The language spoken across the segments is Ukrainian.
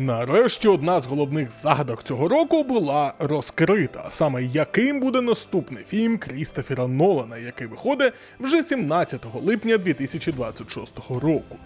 Нарешті одна з головних загадок цього року була розкрита, саме яким буде наступний фільм Крістофера Нолана, який виходить вже 17 липня 2026 року.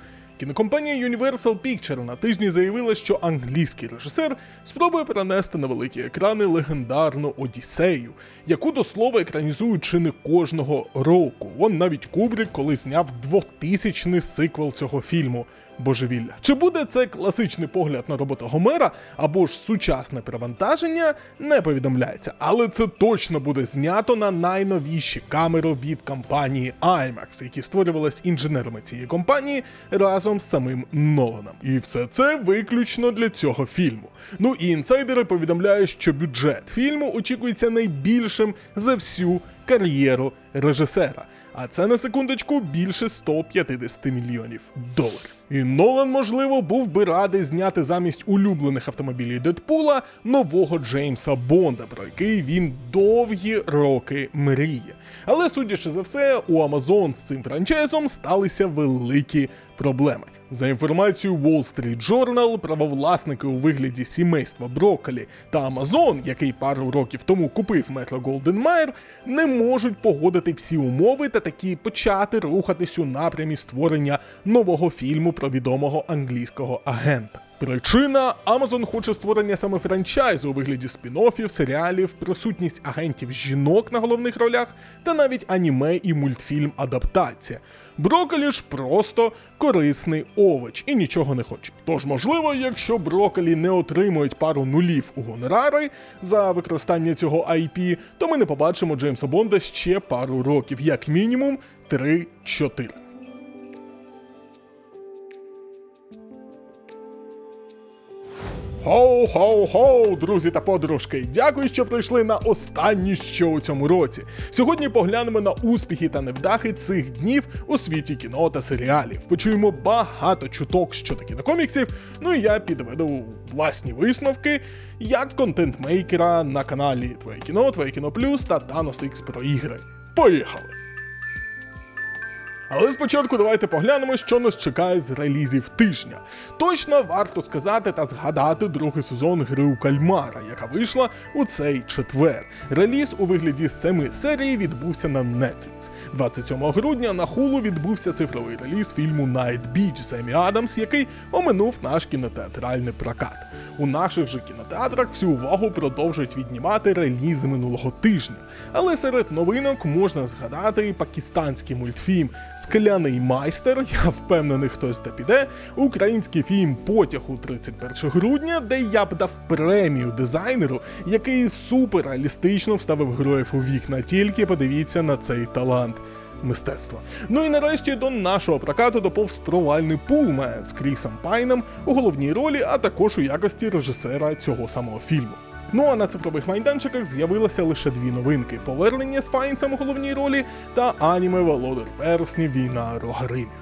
Кінокомпанія Universal Pictures на тижні заявила, що англійський режисер спробує перенести на великі екрани легендарну Одіссею, яку до слова екранізують чи не кожного року. Вон навіть Кубрік, коли зняв 2000-й сиквел цього фільму. Божевілля. Чи буде це класичний погляд на роботу Гомера або ж сучасне перевантаження, не повідомляється, але це точно буде знято на найновіші камери від компанії IMAX, які створювалися інженерами цієї компанії разом з самим Ноланом. І все це виключно для цього фільму. Ну і інсайдери повідомляють, що бюджет фільму очікується найбільшим за всю кар'єру режисера. А це на секундочку більше 150 мільйонів доларів. І Нолан, можливо, був би радий зняти замість улюблених автомобілів Дедпула нового Джеймса Бонда, про який він довгі роки мріє. Але судячи за все, у Амазон з цим франчайзом сталися великі проблеми. За інформацією Wall Street Journal, правовласники у вигляді сімейства Брокколі та Amazon, який пару років тому купив Метро Голден Майер, не можуть погодити всі умови та таки почати рухатись у напрямі створення нового фільму про відомого англійського агента. Причина Amazon хоче створення саме франчайзу у вигляді спін-оффів, серіалів, присутність агентів жінок на головних ролях та навіть аніме і мультфільм адаптація. Брокколі ж просто корисний овоч і нічого не хоче. Тож, можливо, якщо Брокколі не отримують пару нулів у гонорари за використання цього IP, то ми не побачимо Джеймса Бонда ще пару років, як мінімум 3-4. Хоу-хоу-хоу, друзі та подружки! Дякую, що прийшли на останнє що у цьому році. Сьогодні поглянемо на успіхи та невдахи цих днів у світі кіно та серіалів. Почуємо багато чуток щодо кінокоміксів. Ну і я підведу власні висновки як контент-мейкера на каналі Твоє кіно, Твоє кіно Плюс та Thanos X про ігри. Поїхали! Але спочатку давайте поглянемо, що нас чекає з релізів тижня. Точно варто сказати та згадати другий сезон гри у кальмара, яка вийшла у цей четвер. Реліз у вигляді семи серій відбувся на Netflix. 27 грудня на хулу відбувся цифровий реліз фільму Night Beach з Емі Адамс, який оминув наш кінотеатральний прокат. У наших же кінотеатрах всю увагу продовжують віднімати релізи минулого тижня. Але серед новинок можна згадати і пакистанський мультфільм Скляний майстер. Я впевнений, хтось та піде. Український фільм Потяг у 31 грудня, де я б дав премію дизайнеру, який суперреалістично вставив героїв у вікна. Тільки подивіться на цей талант. Мистецтва. Ну і нарешті до нашого прокату доповз провальний Пулмен з Крісом Пайном у головній ролі, а також у якості режисера цього самого фільму. Ну а на цифрових майданчиках з'явилося лише дві новинки: повернення з Файнцем у головній ролі та аніме Володар Персні Війна Рогаримів.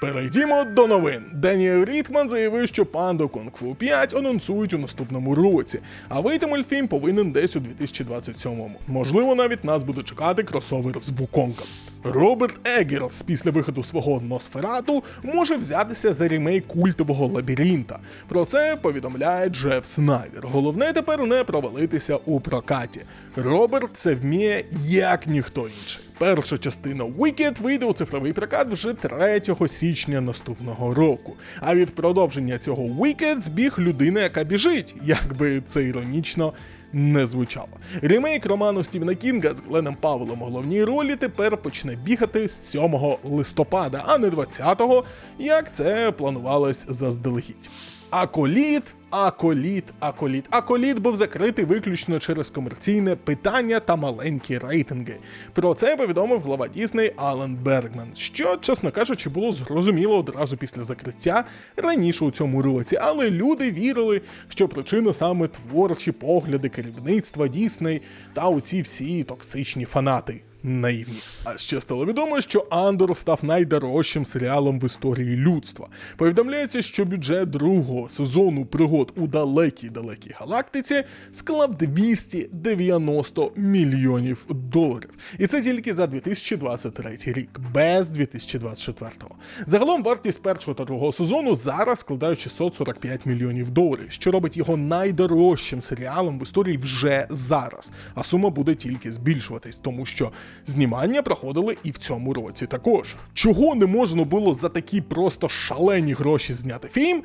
Перейдімо до новин. Деніел Рітман заявив, що панду Кунг Фу 5 анонсують у наступному році, а вийти мультфільм повинен десь у 2027-му. Можливо, навіть нас буде чекати кросовер з Вуконгом. Роберт Еггерс після виходу свого Носферату може взятися за ремейк культового лабіринта. Про це повідомляє Джеф Снайдер. Головне тепер не провалитися у прокаті. Роберт це вміє як ніхто інший. Перша частина Wicked вийде у цифровий прокат вже 3 січня наступного року. А від продовження цього Wicked збіг людина, яка біжить, якби це іронічно не звучало. Ремейк роману Стівена Кінга з Гленом Павлом у головній ролі тепер почне бігати з 7 листопада, а не 20-го, як це планувалось заздалегідь. Аколіт, аколіт, аколіт. Аколіт був закритий виключно через комерційне питання та маленькі рейтинги. Про це повідомив глава Дісней Алан Бергман, що, чесно кажучи, було зрозуміло одразу після закриття раніше у цьому році. Але люди вірили, що причина саме творчі погляди керівництва Дісней та оці всі токсичні фанати. Наївні. А ще стало відомо, що Андор став найдорожчим серіалом в історії людства. Повідомляється, що бюджет другого сезону пригод у далекій далекій галактиці склав 290 мільйонів доларів. І це тільки за 2023 рік, без 2024-го. Загалом вартість першого та другого сезону зараз складає 645 мільйонів доларів, що робить його найдорожчим серіалом в історії вже зараз. А сума буде тільки збільшуватись, тому що знімання проходили і в цьому році також. Чого не можна було за такі просто шалені гроші зняти фільм?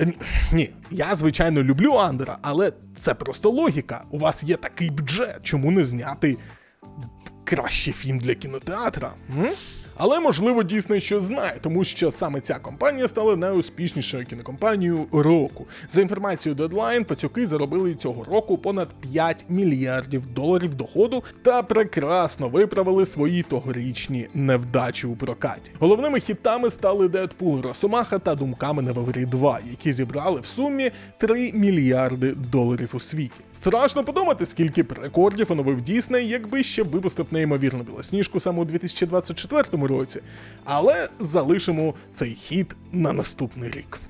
Е, ні- я звичайно люблю Андера, але це просто логіка. У вас є такий бюджет, чому не зняти кращий фільм для кінотеатра? М? Але можливо Дісней щось знає, тому що саме ця компанія стала найуспішнішою кінокомпанією року. За інформацією Deadline, пацюки заробили цього року понад 5 мільярдів доларів доходу та прекрасно виправили свої тогорічні невдачі у прокаті. Головними хітами стали Дедпул Росомаха та Думками на Ваврі 2, які зібрали в сумі 3 мільярди доларів у світі. Страшно подумати, скільки рекордів оновив Дісней, якби ще випустив неймовірну білосніжку саме у 2024 році. Але залишимо цей хіт на наступний рік.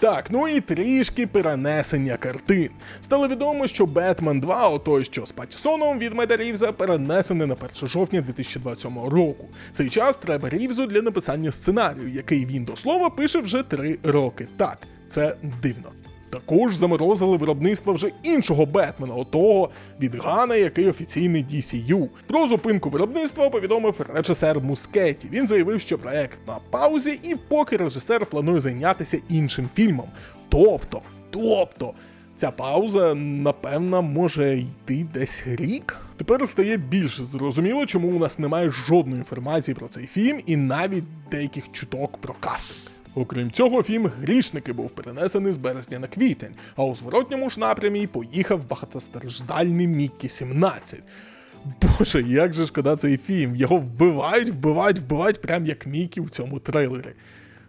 Так, ну і трішки перенесення картин. Стало відомо, що Бетмен 2, отой що з Паттісоном від Меда Рівза, перенесений на 1 жовтня 2027 року. Цей час треба Рівзу для написання сценарію, який він до слова пише вже 3 роки. Так, це дивно. Також заморозили виробництво вже іншого Бетмена, отого від Гана, який офіційний DCU. Про зупинку виробництва повідомив режисер Мускеті. Він заявив, що проект на паузі, і поки режисер планує зайнятися іншим фільмом. Тобто, тобто, ця пауза, напевно, може йти десь рік. Тепер стає більш зрозуміло, чому у нас немає жодної інформації про цей фільм і навіть деяких чуток про кастинг. Окрім цього, фільм Грішники був перенесений з березня на квітень, а у зворотньому ж напрямі поїхав багатостраждальний Міккі 17. Боже, як же шкода цей фільм. Його вбивають, вбивають, вбивають, прям як Мікі у цьому трейлері.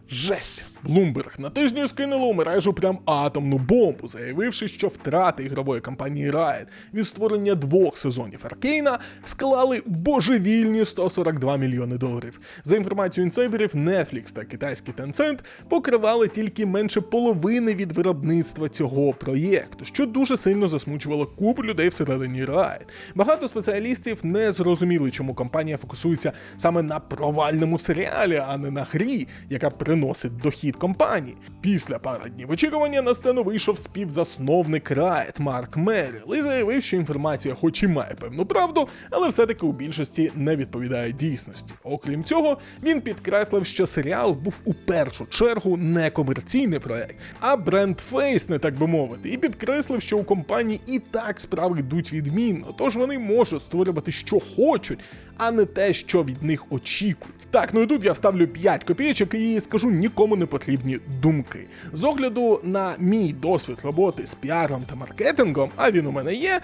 Жесть! Блумберг на тижні скинули у мережу прям атомну бомбу, заявивши, що втрати ігрової компанії Riot від створення двох сезонів Аркейна склали божевільні 142 мільйони доларів. За інформацією інсайдерів, Netflix та китайський Tencent покривали тільки менше половини від виробництва цього проєкту, що дуже сильно засмучувало купу людей всередині Riot. Багато спеціалістів не зрозуміли, чому компанія фокусується саме на провальному серіалі, а не на грі, яка приносить дохід компанії. Після пари днів очікування на сцену вийшов співзасновник Riot Марк Меріл і заявив, що інформація, хоч і має певну правду, але все-таки у більшості не відповідає дійсності. Окрім цього, він підкреслив, що серіал був у першу чергу не комерційний проект, а бренд-фейсний, так би мовити, і підкреслив, що у компанії і так справи йдуть відмінно, тож вони можуть створювати, що хочуть, а не те, що від них очікують. Так, ну і тут я вставлю 5 копійочок і скажу нікому не потрібні думки. З огляду на мій досвід роботи з піаром та маркетингом, а він у мене є.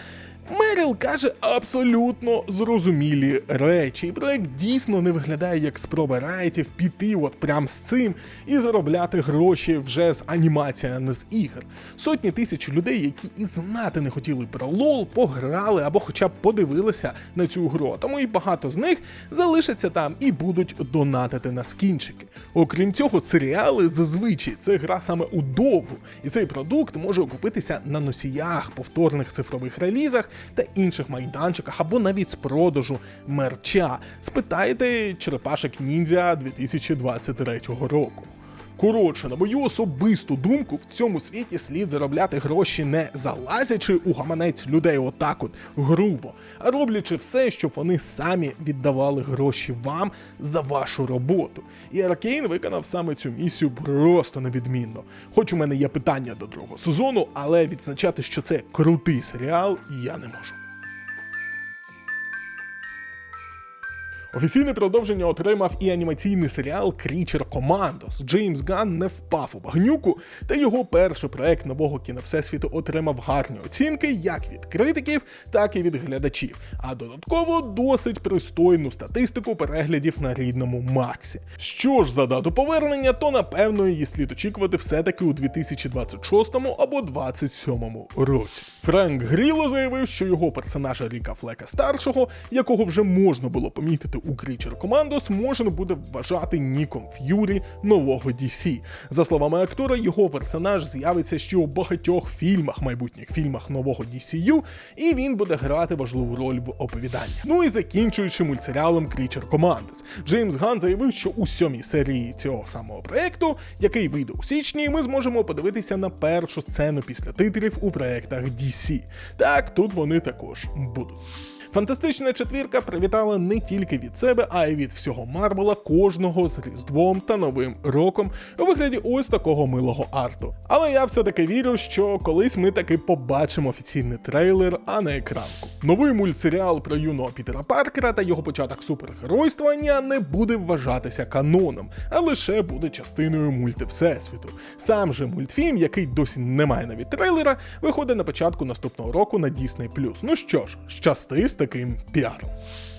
Меріл каже абсолютно зрозумілі речі, і проект дійсно не виглядає як спроба райтів піти от прям з цим і заробляти гроші вже з анімації, а не з ігор. Сотні тисяч людей, які і знати не хотіли про лол, пограли або хоча б подивилися на цю гру. Тому і багато з них залишаться там і будуть донатити на скінчики. Окрім цього, серіали зазвичай це гра саме у довгу, і цей продукт може окупитися на носіях, повторних цифрових релізах та інших майданчиках або навіть з продажу мерча. Спитайте черепашек ніндзя 2023 року. Коротше, на мою особисту думку, в цьому світі слід заробляти гроші не залазячи у гаманець людей отак от грубо, а роблячи все, щоб вони самі віддавали гроші вам за вашу роботу. І Аркейн виконав саме цю місію просто невідмінно. Хоч у мене є питання до другого сезону, але відзначати, що це крутий серіал, я не можу. Офіційне продовження отримав і анімаційний серіал Крічер Командос. Джеймс Ганн не впав у багнюку, та його перший проект нового кіновсесвіту отримав гарні оцінки як від критиків, так і від глядачів. А додатково досить пристойну статистику переглядів на рідному Максі. Що ж за дату повернення, то напевно її слід очікувати все-таки у 2026 або 2027 році. Френк Гріло заявив, що його персонажа Ріка Флека старшого, якого вже можна було помітити у Крічер Командос, можна буде вважати Ніком Ф'юрі нового DC. За словами актора, його персонаж з'явиться ще у багатьох фільмах, майбутніх фільмах нового DCU, і він буде грати важливу роль в оповіданнях. Ну і закінчуючи мультсеріалом Крічер Командос. Джеймс Ган заявив, що у сьомій серії цього самого проекту, який вийде у січні, ми зможемо подивитися на першу сцену після титрів у проектах DC. Так, тут вони також будуть. Фантастична четвірка привітала не тільки від себе, а й від всього Марвела кожного з Різдвом та Новим роком у вигляді ось такого милого арту. Але я все-таки вірю, що колись ми таки побачимо офіційний трейлер, а не екранку. Новий мультсеріал про юного Пітера Паркера та його початок супергеройствування не буде вважатися каноном, а лише буде частиною мульти Всесвіту. Сам же мультфільм, який досі не має навіть трейлера, виходить на початку наступного року на Disney+. Ну що ж, щасти з таким піаром.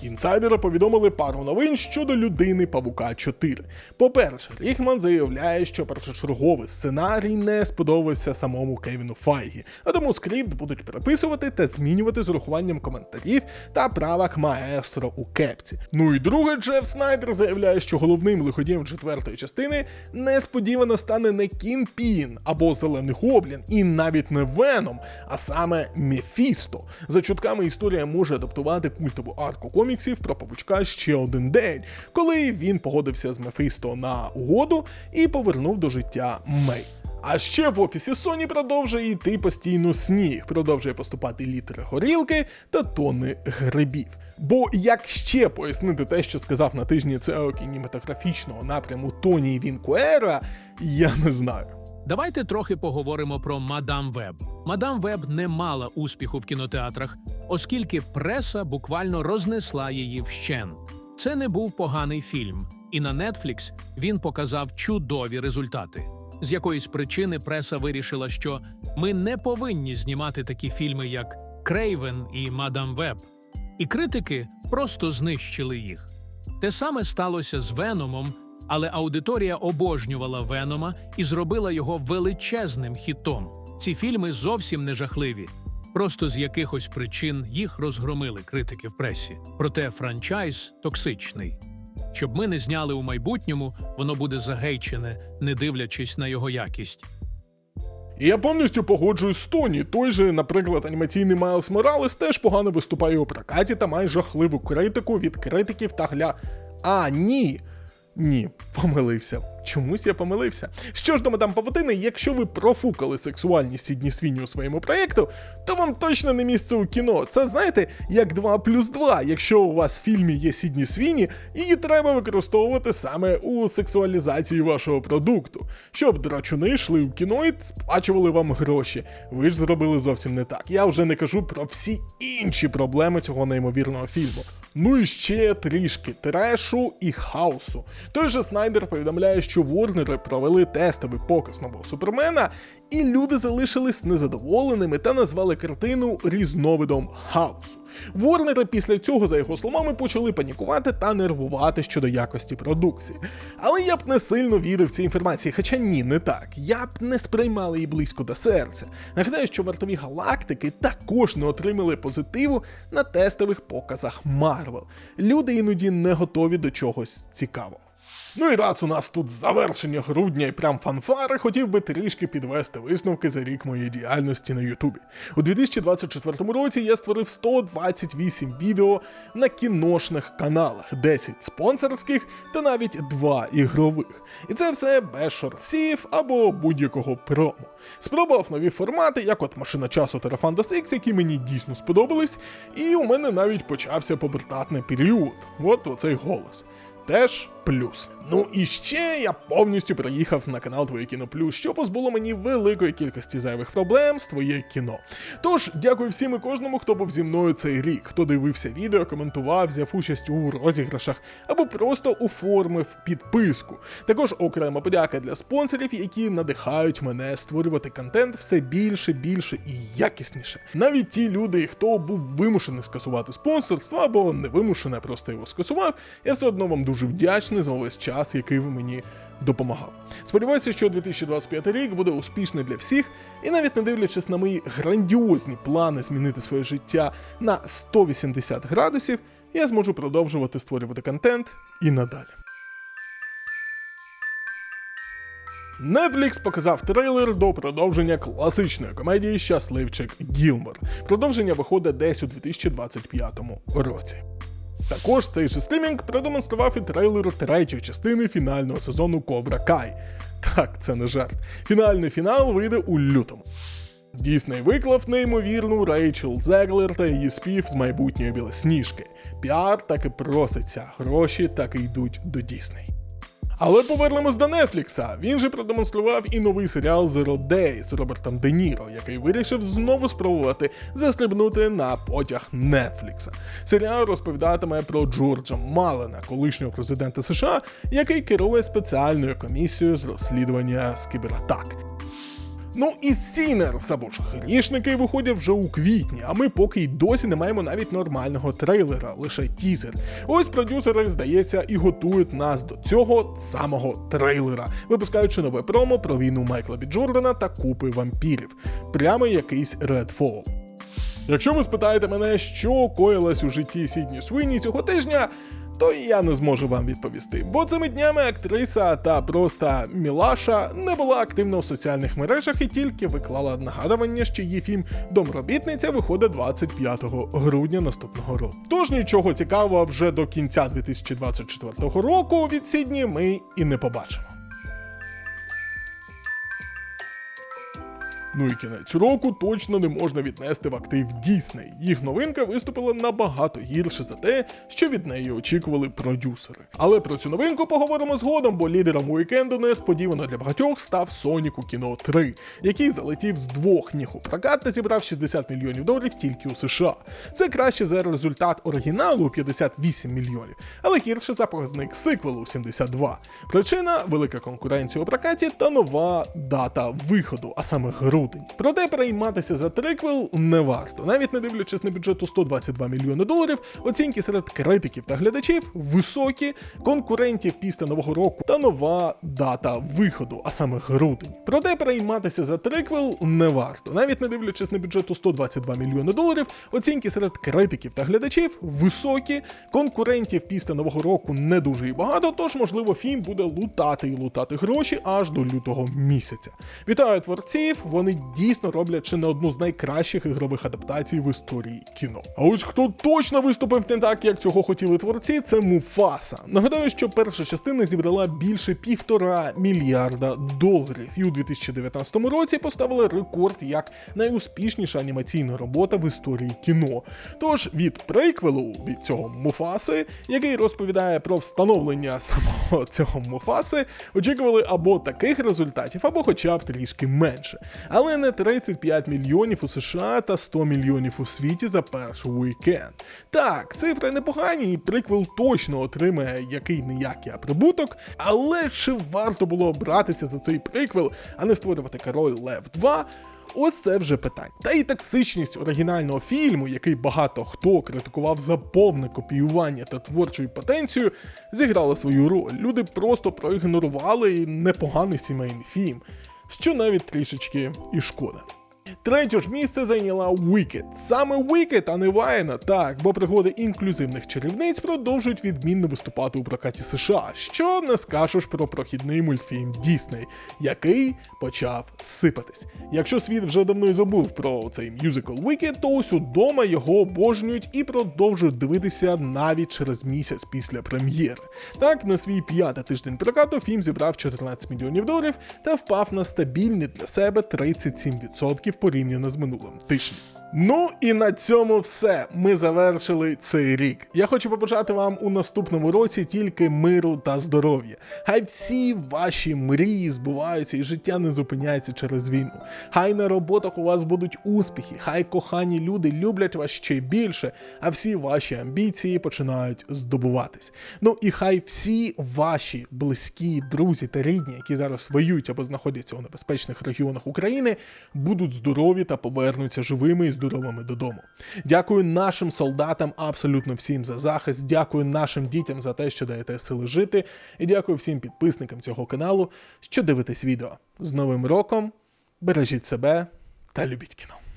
Інсайдери повідомили пару новин щодо людини Павука 4. По-перше, Ріхман заявляє, що першочерговий сценарій не сподобався самому Кевіну Файгі, а тому скрипт будуть переписувати та змінювати з урахуванням коментарів та правок маестро у кепці. Ну і друге, Джеф Снайдер заявляє, що головним лиходієм четвертої частини несподівано стане не Кінпін або Зелений Гоблін, і навіть не Веном, а саме Мефісто. За чутками історія може адаптувати культову арку коміксів про павучка ще один день, коли він погодився з Мефісто на угоду і повернув до життя Мей. А ще в офісі Sony продовжує йти постійно сніг, продовжує поступати літри горілки та тони грибів. Бо як ще пояснити те, що сказав на тижні ЦЕО кінематографічного напряму Тоні Вінкуера, я не знаю. Давайте трохи поговоримо про Мадам Веб. Мадам Веб не мала успіху в кінотеатрах, оскільки преса буквально рознесла її вщент. Це не був поганий фільм, і на Netflix він показав чудові результати. З якоїсь причини преса вирішила, що ми не повинні знімати такі фільми, як Крейвен і Мадам Веб. І критики просто знищили їх. Те саме сталося з Веномом, але аудиторія обожнювала Венома і зробила його величезним хітом. Ці фільми зовсім не жахливі. Просто з якихось причин їх розгромили критики в пресі. Проте франчайз токсичний. Щоб ми не зняли у майбутньому, воно буде загейчене, не дивлячись на його якість. Я повністю погоджуюсь з Тоні. Той же, наприклад, анімаційний Майлз Моралес теж погано виступає у прокаті та має жахливу критику від критиків та гля. А, ні. Ні, помилився. Чомусь я помилився. Що ж до мадам Павутини, якщо ви профукали сексуальність Сідні Свіні у своєму проєкту, то вам точно не місце у кіно. Це знаєте, як 2 плюс 2. Якщо у вас в фільмі є Сідні Свіні, її треба використовувати саме у сексуалізації вашого продукту, щоб драчуни йшли в кіно і сплачували вам гроші. Ви ж зробили зовсім не так. Я вже не кажу про всі інші проблеми цього неймовірного фільму. Ну і ще трішки трешу і хаосу. Той же Снайдер повідомляє, що Ворнери провели тестовий показ нового супермена, і люди залишились незадоволеними та назвали картину різновидом хаосу. Ворнери після цього, за його словами, почали панікувати та нервувати щодо якості продукції. Але я б не сильно вірив цій інформації, хоча ні, не так. Я б не сприймала її близько до серця. Нагадаю, що вартові галактики також не отримали позитиву на тестових показах Марвел. Люди іноді не готові до чогось цікавого. Ну і раз у нас тут завершення грудня і прям фанфари, хотів би трішки підвести висновки за рік моєї діяльності на Ютубі. У 2024 році я створив 128 відео на кіношних каналах, 10 спонсорських та навіть 2 ігрових. І це все без шортсів або будь-якого промо. Спробував нові формати, як от машина часу та X, які мені дійсно сподобались, і у мене навіть почався побертатний період. От оцей голос. Теж Ну і ще я повністю приїхав на канал Твоє кіно Плюс, що позбуло мені великої кількості зайвих проблем з твоє кіно. Тож дякую всім і кожному, хто був зі мною цей рік, хто дивився відео, коментував, взяв участь у розіграшах або просто оформив підписку. Також окрема подяка для спонсорів, які надихають мене створювати контент все більше, більше і якісніше. Навіть ті люди, хто був вимушений скасувати спонсорство або не вимушений, просто його скасував, я все одно вам дуже вдячний за увесь час, який ви мені допомагав. Сподіваюся, що 2025 рік буде успішний для всіх, і навіть не дивлячись на мої грандіозні плани змінити своє життя на 180 градусів, я зможу продовжувати створювати контент і надалі. Netflix показав трейлер до продовження класичної комедії Щасливчик Гілмор. Продовження виходить десь у 2025 році. Також цей же стрімінг продемонстрував і трейлер третьої частини фінального сезону Кобра Кай. Так, це не жарт. Фінальний фінал вийде у лютому. Дісней виклав неймовірну Рейчел Зеглер та її спів з майбутньої білосніжки. Піар так і проситься, гроші так і йдуть до Дісней. Але повернемось до Нетфлікса. Він же продемонстрував і новий серіал Zero Day з Робертом Де Ніро, який вирішив знову спробувати застрибнути на потяг Нетфлікса. Серіал розповідатиме про Джорджа Малена, колишнього президента США, який керує спеціальною комісією з розслідування з кібератак. Ну і Сінерс або ж грішники виходять вже у квітні, а ми поки й досі не маємо навіть нормального трейлера, лише тізер. Ось продюсери, здається, і готують нас до цього самого трейлера, випускаючи нове промо про війну Майкла Бі Джордана та купи вампірів. Прямо якийсь Redfall. Якщо ви спитаєте мене, що коїлось у житті Сідні Суїні цього тижня, то я не зможу вам відповісти, бо цими днями актриса та просто Мілаша не була активна у соціальних мережах і тільки виклала нагадування, що її фільм Домробітниця виходить 25 грудня наступного року. Тож нічого цікавого вже до кінця 2024 року від Сідні ми і не побачимо. Ну і кінець року точно не можна віднести в актив Дісней. Їх новинка виступила набагато гірше за те, що від неї очікували продюсери. Але про цю новинку поговоримо згодом, бо лідером уікенду несподівано для багатьох став Сонік у кіно 3, який залетів з двох ніг у прокат та зібрав 60 мільйонів доларів тільки у США. Це краще за результат оригіналу у 58 мільйонів, але гірше за показник сиквелу 72. Причина велика конкуренція у прокаті та нова дата виходу, а саме грудень. Проте перейматися за триквел не варто, навіть не дивлячись на бюджет у 122 мільйони доларів. Оцінки серед критиків та глядачів високі, конкурентів після нового року та нова дата виходу, а саме грудень. Проте перейматися за триквел не варто, навіть не дивлячись на бюджет у 122 мільйони доларів. Оцінки серед критиків та глядачів високі, конкурентів після нового року не дуже і багато, тож можливо фільм буде лутати і лутати гроші аж до лютого місяця. Вітаю творців! Вони дійсно роблять чи не одну з найкращих ігрових адаптацій в історії кіно. А ось хто точно виступив не так, як цього хотіли творці, це Муфаса. Нагадаю, що перша частина зібрала більше півтора мільярда доларів, і у 2019 році поставила рекорд як найуспішніша анімаційна робота в історії кіно. Тож від приквелу від цього Муфаси, який розповідає про встановлення самого цього Муфаси, очікували або таких результатів, або хоча б трішки менше. Але не 35 мільйонів у США та 100 мільйонів у світі за перший уікенд. Так, цифри непогані, і приквел точно отримає який неякий прибуток, але чи варто було братися за цей приквел, а не створювати король Лев 2? Ось це вже питання. Та і токсичність оригінального фільму, який багато хто критикував за повне копіювання та творчою потенцією, зіграла свою роль. Люди просто проігнорували непоганий сімейний фільм, що навіть трішечки і шкода. Третє ж місце зайняла Wicked. Саме Wicked, а не Вайна, так, бо пригоди інклюзивних чарівниць продовжують відмінно виступати у прокаті США, що не скажеш про прохідний мультфільм Дісней, який почав сипатись. Якщо світ вже давно й забув про цей мюзикл Wicked, то ось удома його обожнюють і продовжують дивитися навіть через місяць після прем'єри. Так, на свій п'ятий тиждень прокату фільм зібрав 14 мільйонів доларів та впав на стабільні для себе 37% порівняно з минулим тижнем. Ну і на цьому все. Ми завершили цей рік. Я хочу побажати вам у наступному році тільки миру та здоров'я. Хай всі ваші мрії збуваються і життя не зупиняється через війну. Хай на роботах у вас будуть успіхи, хай кохані люди люблять вас ще більше, а всі ваші амбіції починають здобуватись. Ну і хай всі ваші близькі, друзі та рідні, які зараз воюють або знаходяться у небезпечних регіонах України, будуть здорові та повернуться живими і здоровими додому. Дякую нашим солдатам, абсолютно всім за захист. Дякую нашим дітям за те, що даєте сили жити. І дякую всім підписникам цього каналу, що дивитесь відео. З Новим роком! Бережіть себе та любіть кіно.